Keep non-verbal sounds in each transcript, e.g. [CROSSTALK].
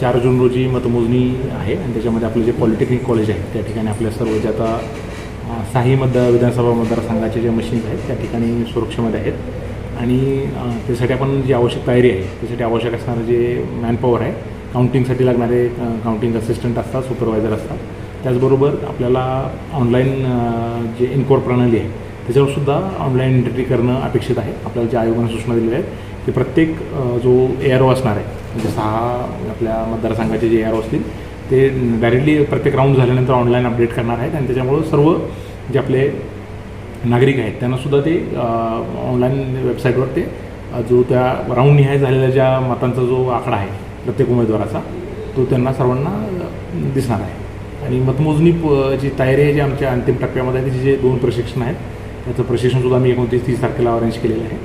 चार जून रोजी मतमोजणी आहे आणि त्याच्यामध्ये आपलं जे पॉलिटेक्निक कॉलेज आहे त्या ठिकाणी आपल्या सर्व जे आता साही मतदार विधानसभा मतदारसंघाचे जे मशीन्स आहेत त्या ठिकाणी सुरक्षेमध्ये आहेत. आणि त्यासाठी आपण जी आवश्यक तयारी आहे त्यासाठी आवश्यक असणारं जे मॅनपॉवर आहे काउंटिंगसाठी लागणारे काउंटिंग असिस्टंट असतात सुपरवायझर असतात. त्याचबरोबर आपल्याला ऑनलाईन जे इनकोर प्रणाली आहे त्याच्यावर सुद्धा ऑनलाईन एंट्री करणं अपेक्षित आहे. आपल्याला ज्या आयोगाने सूचना दिलेल्या आहेत की प्रत्येक जो ए आर ओ असणार आहे म्हणजे सहा आपल्या मतदारसंघाचे जे आर ओ असतील ते डायरेक्टली प्रत्येक राऊंड झाल्यानंतर ऑनलाईन अपडेट करणार आहेत. आणि त्याच्यामुळं सर्व जे आपले नागरिक आहेत त्यांनासुद्धा ते ऑनलाईन वेबसाईटवर ते जो त्या राऊंडनिहाय झालेल्या ज्या मतांचा जो आकडा आहे प्रत्येक उमेदवाराचा तो त्यांना सर्वांना दिसणार आहे. आणि मतमोजणी प- जी तयारी आहे जी आमच्या अंतिम टप्प्यामध्ये आहे जे दोन प्रशिक्षण आहेत त्याचं प्रशिक्षणसुद्धा आम्ही एकोणतीस तीस तारखेला अरेंज केलेलं आहे.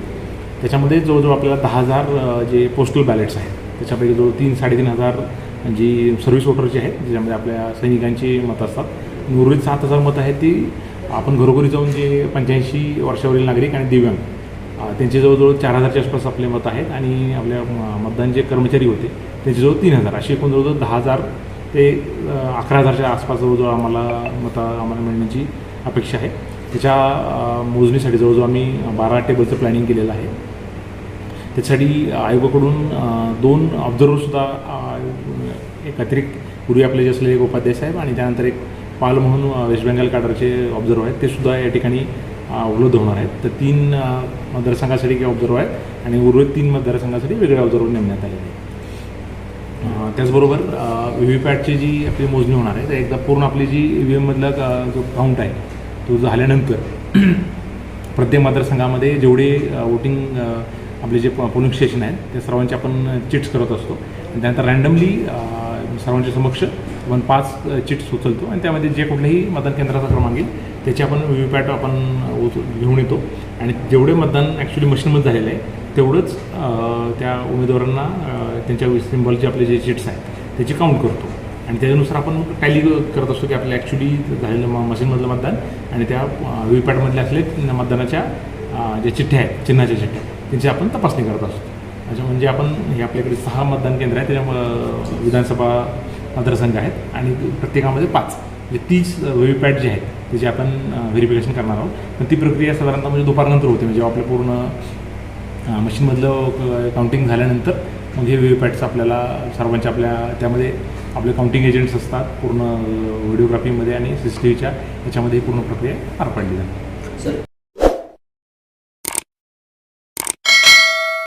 त्याच्यामध्ये जवळजवळ आपल्याला दहा हजार जे पोस्टल बॅलेट्स आहेत त्याच्यापैकी जवळ तीन साडेतीन हजार जी सर्व्हिस वोटरची आहेत ज्याच्यामध्ये आपल्या सैनिकांची मतं असतात. उर्वरित सात हजार मतं आहेत ती. आपण घरोघरी जाऊन जे पंच्याऐंशी वर्षावरील नागरिक आणि दिव्यांग त्यांचे जवळजवळ चार हजारच्या आसपास आपले मतं आहेत आणि आपल्या मतदान जे कर्मचारी होते त्यांच्याजवळ तीन हजार. अशी एकूण जवळजवळ दहा हजार ते अकरा हजारच्या आसपास जवळजवळ आम्हाला मतं आम्हाला मिळण्याची अपेक्षा आहे. त्याच्या मोजणीसाठी जवळजवळ आम्ही बारा टेबलचं प्लॅनिंग केलेलं आहे. त्यासाठी आयोगाकडून दोन ऑब्झर्वरसुद्धा एक अतिरिक्त पूर्वी आपले जे असलेले एक उपाध्याय साहेब आणि त्यानंतर एक पाल म्हणून वेस्ट बेंगाल काडरचे ऑब्झर्वर आहेत ते सुद्धा या ठिकाणी उपलब्ध होणार आहेत. तर तीन मतदारसंघासाठी काही ऑब्झर्वर आहेत आणि उर्वरित तीन मतदारसंघासाठी वेगळे ऑब्झर्व्हर नेमण्यात आलेले आहेत. त्याचबरोबर व्ही व्ही पॅटची जी आपली मोजणी होणार आहे तर एकदा पूर्ण आपली जी ई व्ही एममधला जो काउंट आहे तो झाल्यानंतर [CLEARS THROAT] प्रत्येक मतदारसंघामध्ये जेवढे वोटिंग आपले जे पोलिंग स्टेशन आहेत त्या सर्वांचे आपण चिट्स करत असतो. आणि त्यानंतर रँडमली सर्वांच्या समक्ष आपण पाच चिट्स उचलतो आणि त्यामध्ये जे कुठल्याही मतदान केंद्राचा क्रमांक येईल त्याची आपण व्ही व्ही पॅट आपण उच घेऊन येतो. आणि जेवढे मतदान ॲक्च्युली मशीनमध्ये झालेलं आहे तेवढंच त्या उमेदवारांना त्यांच्या सिम्बॉलचे आपले जे चिट्स आहेत त्याची काउंट करतो. आणि त्याच्यानुसार आपण टॅली करत असतो की आपल्या ॲक्च्युली झालेलं म मशीनमधलं मतदान आणि त्या व्ही पॅटमधले असले मतदानाच्या ज्या चिठ्ठ्या आहेत चिन्हाच्या चिठ्ठ्या. त्यांची आपण तपासणी करत असतो. अच्छा म्हणजे आपण हे आपल्याकडे सहा मतदान केंद्र आहे त्याच्यामुळं विधानसभा मतदारसंघ आहेत आणि प्रत्येकामध्ये पाच. म्हणजे तीस व्ही जे आहेत त्याची आपण व्हेरिफिकेशन करणार आहोत पण ती प्रक्रिया साधारणतः म्हणजे दुपारनंतर होते. म्हणजे आपलं पूर्ण मशीनमधलं काउंटिंग झाल्यानंतर मग हे व्हीव्हीपॅट्स आपल्याला सर्वांच्या आपल्या त्यामध्ये आपले काउंटिंग एजंट्स असतात पूर्ण व्हिडिओग्राफीमध्ये आणि सी सी टी व्हीच्या याच्यामध्ये ही पूर्ण प्रक्रिया पार पाडली जाते.